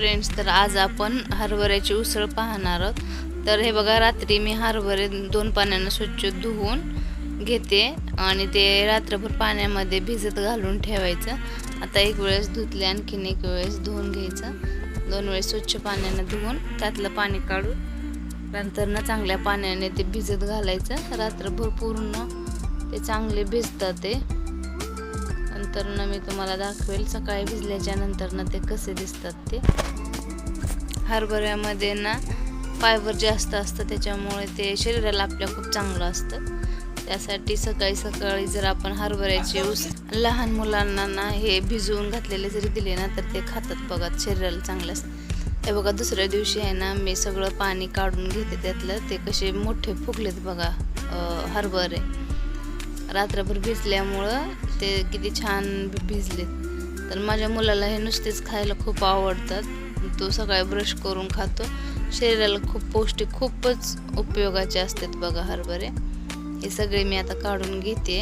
Friends तर आज आपण हरभऱ्याची उसळ पाहणार आहोत. तर हे बघा रात्री मी हरभरे दोन पाण्यानं स्वच्छ धुवून घेते आणि ते रात्रभर पाण्यामध्ये भिजत घालून ठेवायचं. आता एक वेळेस धुतले आणखीन एक वेळेस धुवून घ्यायचं. दोन वेळेस स्वच्छ पाण्यानं धुवून त्यातलं पाणी काढून नंतर ना चांगल्या पाण्याने ते भिजत घालायचं. रात्रभर पूर्ण ते चांगले भिजतात ते. नंतर ना मी तुम्हाला दाखवेल. सकाळी भिजल्याच्या नंतर ना ते कसे दिसतात ते. हरभऱ्यामध्ये ना फायबर जास्त असतं त्याच्यामुळे ते शरीराला आपल्या खूप चांगलं असतं. त्यासाठी सकाळी सकाळी जर आपण हरभऱ्याचे ऊस लहान मुलांना ना हे भिजवून घातलेले जरी दिले ना तर ते खातात बघा शरीराला चांगलं असतं. हे बघा दुसऱ्या दिवशी आहे ना मी सगळं पाणी काढून घेते त्यातलं. ते कसे मोठे फुगलेत बघा हरभरे. रात्रभर भिजल्यामुळं ते किती छान भिजलेत. तर माझ्या मुलाला हे नुसतेच खायला खूप आवडतात. तो सकाळी ब्रश करून खातो. शरीराला खूप पौष्टिक खूपच उपयोगाचे असतात बघा हरभरे. हे सगळे मी आता काढून घेते.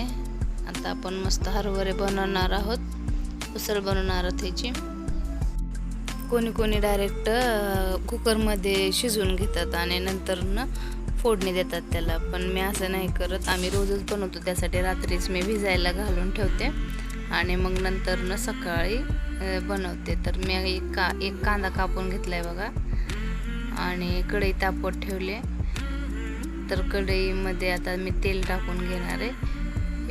आता आपण मस्त हरभरे बनवणार आहोत. उसळ बनवणार आहोत ह्याची. कोणी कोणी डायरेक्ट कुकरमध्ये शिजवून घेतात आणि नंतर ना फोडणी देतात त्याला. पण मी असं नाही करत. आम्ही रोजच बनवतो त्यासाठी. रात्रीच मी भिजायला घालून ठेवते. आणि मग नंतर न सकाळी बनवते. तर मी एक का एक कांदा कापून घेतला आहे बघा. आणि कढई तापवत ठेवले. तर कढईमध्ये आता मी तेल टाकून घेणार आहे.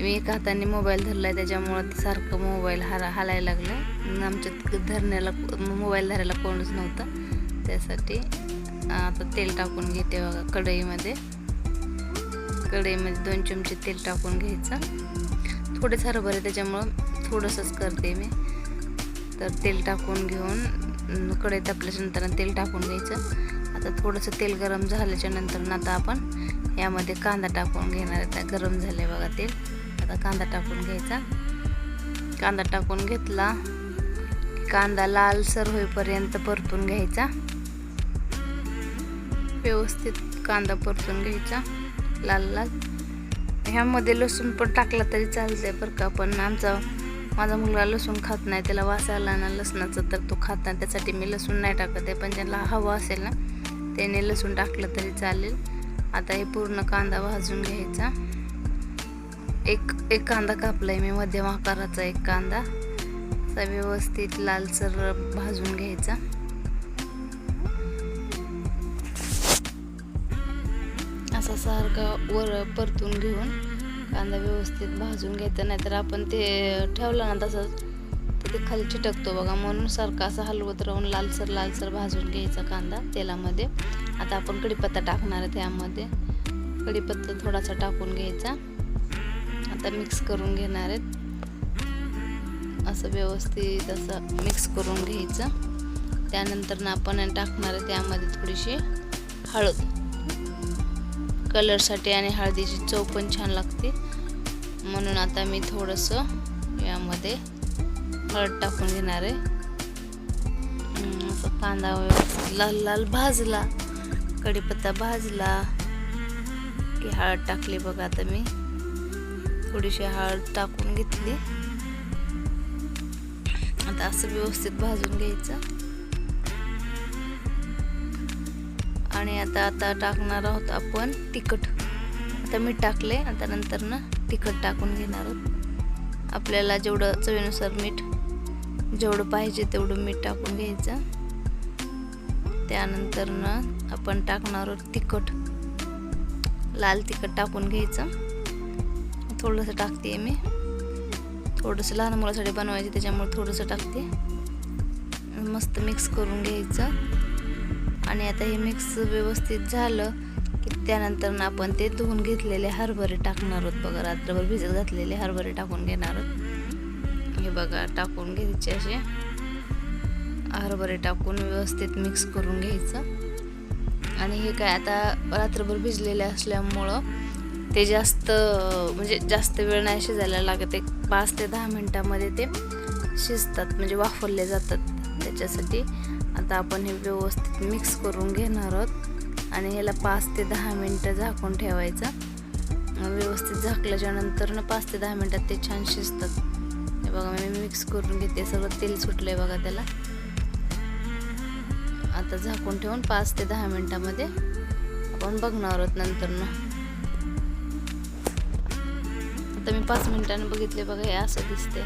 मी एका हाताने मोबाईल धरला आहे त्याच्यामुळं सारखं मोबाईल हला हलायला लागलं आमच्यात धरण्याला मोबाईल धरायला कोणच नव्हतं. त्यासाठी आता तेल टाकून घेते बघा कढईमध्ये. कढईमध्ये दोन चमचे तेल टाकून घ्यायचं. थोडेच हरभरे त्याच्यामुळं थोडंसंच करते मी. तर तेल टाकून घेऊन कढई तापल्याच्या नंतर तेल टाकून घ्यायचं. आता थोडंसं तेल गरम झाल्याच्यानंतर आता आपण यामध्ये कांदा टाकून घेणार आहे. त्या गरम झाले बघा तेल. आता कांदा टाकून घ्यायचा. कांदा टाकून घेतला कांदा लालसर होईपर्यंत परतून घ्यायचा. व्यवस्थित कांदा परतून घ्यायचा लाल लाल. ह्यामध्ये लसूण पण टाकला तरी चालतंय बरं का पण आमचा माझा मुलगा लसूण खात नाही त्याला वास आला ना लसणाचा तर तो खात नाही त्यासाठी मी लसूण नाही टाकत आहे पण ज्याला हवं असेल ना त्याने लसूण टाकलं तरी चालेल. आता हे पूर्ण कांदा भाजून घ्यायचा. एक एक कांदा कापला आहे मी मध्यम आकाराचा एक कांदा. व्यवस्थित लालसर भाजून घ्यायचा. असा सारखा वर परतून घेऊन कांदा व्यवस्थित भाजून घ्यायचा नाहीतर आपण ते ठेवलं ना तसंच तर ते खाली चिटकतो बघा. म्हणून सारखा असं हलवत राहून लालसर लालसर भाजून घ्यायचा कांदा तेलामध्ये. आता आपण कढीपत्ता टाकणार आहे त्यामध्ये. कढीपत्ता थोडासा टाकून घ्यायचा. आता मिक्स करून घेणार आहेत. असं व्यवस्थित असं मिक्स करून घ्यायचं. त्यानंतर ना आपण टाकणार आहे त्यामध्ये थोडीशी हळद. कलरसाठी आणि हळदीची चव पण छान लागते. म्हणून आता मी थोडंसं यामध्ये हळद टाकून घेणार आहे. कांदा व्यवस्थित लाल लाल भाजला कढीपत्ता भाजला की हळद टाकली बघा आता मी. थोडीशी हळद टाकून घेतली. आता असं व्यवस्थित भाजून घ्यायचं. आणि आता आता टाकणार आहोत आपण तिखट. आता मीठ टाकले आता नंतर ना तिखट टाकून घेणार आहोत. आपल्याला जेवढं चवीनुसार मीठ जेवढं पाहिजे तेवढं मीठ टाकून घ्यायचं. त्यानंतर ना आपण टाकणार आहोत तिखट. लाल तिखट टाकून घ्यायचं. थोडंसं टाकते मी. थोडंसं लहान मुलासाठी बनवायचे त्याच्यामुळे थोडंसं टाकते. मस्त मिक्स करून घ्यायचं. आणि आता हे मिक्स व्यवस्थित झालं की त्यानंतर ना आपण ते धुवून घेतलेले हरभरे टाकणार आहोत बघा रात्रभर भिजत घातलेले हरभरे टाकून घेणार आहोत. हे बघा टाकून घ्यायचे असे. हरभरे टाकून व्यवस्थित मिक्स करून घ्यायचं. आणि हे काय आता रात्रभर भिजलेले असल्यामुळं ते जास्त म्हणजे जास्त वेळ नाही शिजायला लागत. एक पाच ते दहा मिनटामध्ये ते शिजतात म्हणजे वाफरले जातात. त्याच्यासाठी. आता आपण हे व्यवस्थित मिक्स करून घेणार आहोत. आणि ह्याला पाच ते दहा मिनटं झाकून ठेवायचं. व्यवस्थित झाकल्याच्या नंतर ना पाच ते दहा मिनटात ते छान शिजतात. हे बघा मी मिक्स करून घेते. सगळं तेल सुटलं आहे बघा त्याला. आता झाकून ठेवून पाच ते दहा मिनटामध्ये आपण बघणार आहोत नंतर ना. आता मी पाच मिनिटांनी बघितले बघा हे असं दिसते